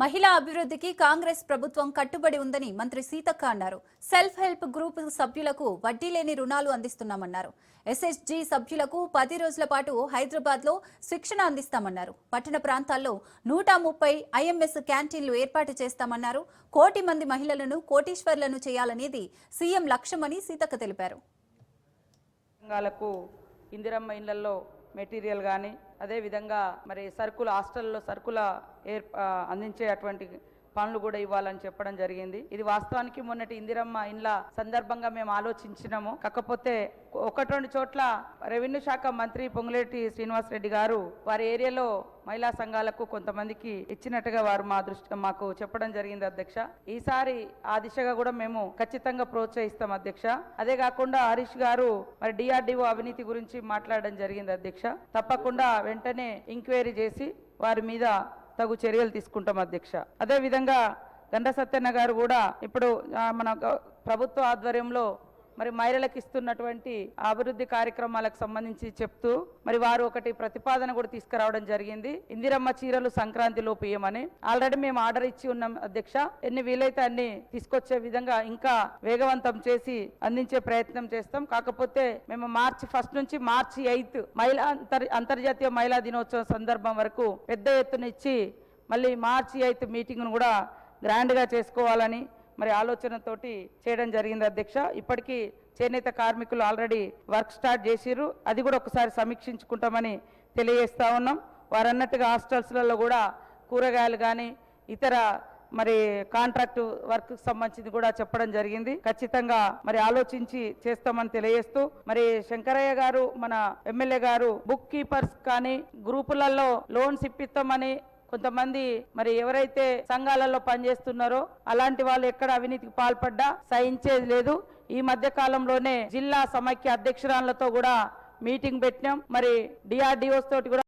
మహిళా అభివృద్ధికి కాంగ్రెస్ ప్రభుత్వం కట్టుబడి ఉందని మంత్రి సీతక్క అన్నారు. సెల్ఫ్ హెల్ప్ గ్రూప్ సభ్యులకు వడ్డీ లేని రుణాలు అందిస్తున్నామన్నారు. ఎస్ఎస్జి సభ్యులకు పది రోజుల పాటు హైదరాబాద్లో శిక్షణ అందిస్తామన్నారు. పట్టణ ప్రాంతాల్లో నూట ముప్పై ఐఎంఎస్ క్యాంటీన్లు ఏర్పాటు చేస్తామన్నారు. కోటి మంది మహిళలను కోటీశ్వర్లను చేయాలనేది సీఎం లక్ష్యమని సీతక్క తెలిపారు. ఇందిరమ్మ ఇళ్ళలో మెటీరియల్ కానీ అదేవిధంగా మరి సరుకుల హాస్టల్లో సరుకుల ఏర్ అందించేటువంటి అందించే అటువంటి పనులు కూడా ఇవ్వాలని చెప్పడం జరిగింది. ఇది వాస్తవానికి మొన్నటి ఇందిరమ్మ ఇండ్ల సందర్భంగా మేము ఆలోచించినాము. కాకపోతే ఒకటి రెండు చోట్ల రెవెన్యూ శాఖ మంత్రి పొంగులేటి శ్రీనివాసరెడ్డి గారు వారి ఏరియాలో మహిళా సంఘాలకు కొంతమందికి ఇచ్చినట్టుగా వారు మా దృష్టి మాకు చెప్పడం జరిగింది అధ్యక్ష. ఈసారి ఆ దిశగా కూడా మేము ఖచ్చితంగా ప్రోత్సహిస్తాం అధ్యక్ష. అదే కాకుండా హరీష్ గారు మరి డిఆర్డిఓ అవినీతి గురించి మాట్లాడడం జరిగింది అధ్యక్ష. తప్పకుండా వెంటనే ఎంక్వైరీ చేసి వారి మీద తగు చర్యలు తీసుకుంటాం అధ్యక్ష. అదే విధంగా గండ సత్యన్న గారు కూడా ఇప్పుడు మన ప్రభుత్వ ఆధ్వర్యంలో మరి మహిళలకు ఇస్తున్నటువంటి అభివృద్ధి కార్యక్రమాలకు సంబంధించి చెప్తూ మరి వారు ఒకటి ప్రతిపాదన కూడా తీసుకురావడం జరిగింది. ఇందిరమ్మ చీరలు సంక్రాంతి లోపు ఇయ్యమని. ఆల్రెడీ మేము ఆర్డర్ ఇచ్చి ఉన్నాం అధ్యక్ష. ఎన్ని వీలైతే అన్ని తీసుకొచ్చే విధంగా ఇంకా వేగవంతం చేసి అందించే ప్రయత్నం చేస్తాం. కాకపోతే మేము మార్చి ఫస్ట్ నుంచి మార్చి ఎయిత్ మహిళా అంతర్ అంతర్జాతీయ మహిళా దినోత్సవం సందర్భం వరకు పెద్ద ఎత్తున ఇచ్చి మళ్ళీ మార్చి ఎయిత్ మీటింగ్ను కూడా గ్రాండ్గా చేసుకోవాలని మరి ఆలోచనతోటి చేయడం జరిగింది అధ్యక్ష. ఇప్పటికీ చేనేత కార్మికులు ఆల్రెడీ వర్క్ స్టార్ట్ చేసిర్రు. అది కూడా ఒకసారి సమీక్షించుకుంటామని తెలియజేస్తా ఉన్నాం. వారన్నట్టుగా హాస్టల్స్లలో కూడా కూరగాయలు కానీ ఇతర మరి కాంట్రాక్టు వర్క్ సంబంధించింది కూడా చెప్పడం జరిగింది. ఖచ్చితంగా మరి ఆలోచించి చేస్తామని తెలియజేస్తూ మరి శంకరయ్య గారు మన ఎమ్మెల్యే గారు బుక్ కీపర్స్ కానీ గ్రూపులలో లోన్స్ ఇప్పిస్తామని కొంతమంది మరి ఎవరైతే సంఘాలలో పనిచేస్తున్నారో అలాంటి వాళ్ళు ఎక్కడ అవినీతికి పాల్పడ్డా సహించేది లేదు. ఈ మధ్య కాలంలోనే జిల్లా సమైక్య అధ్యక్షురాలతో కూడా మీటింగ్ పెట్టినాం. మరి డిఆర్డిఓస్ తోటి కూడా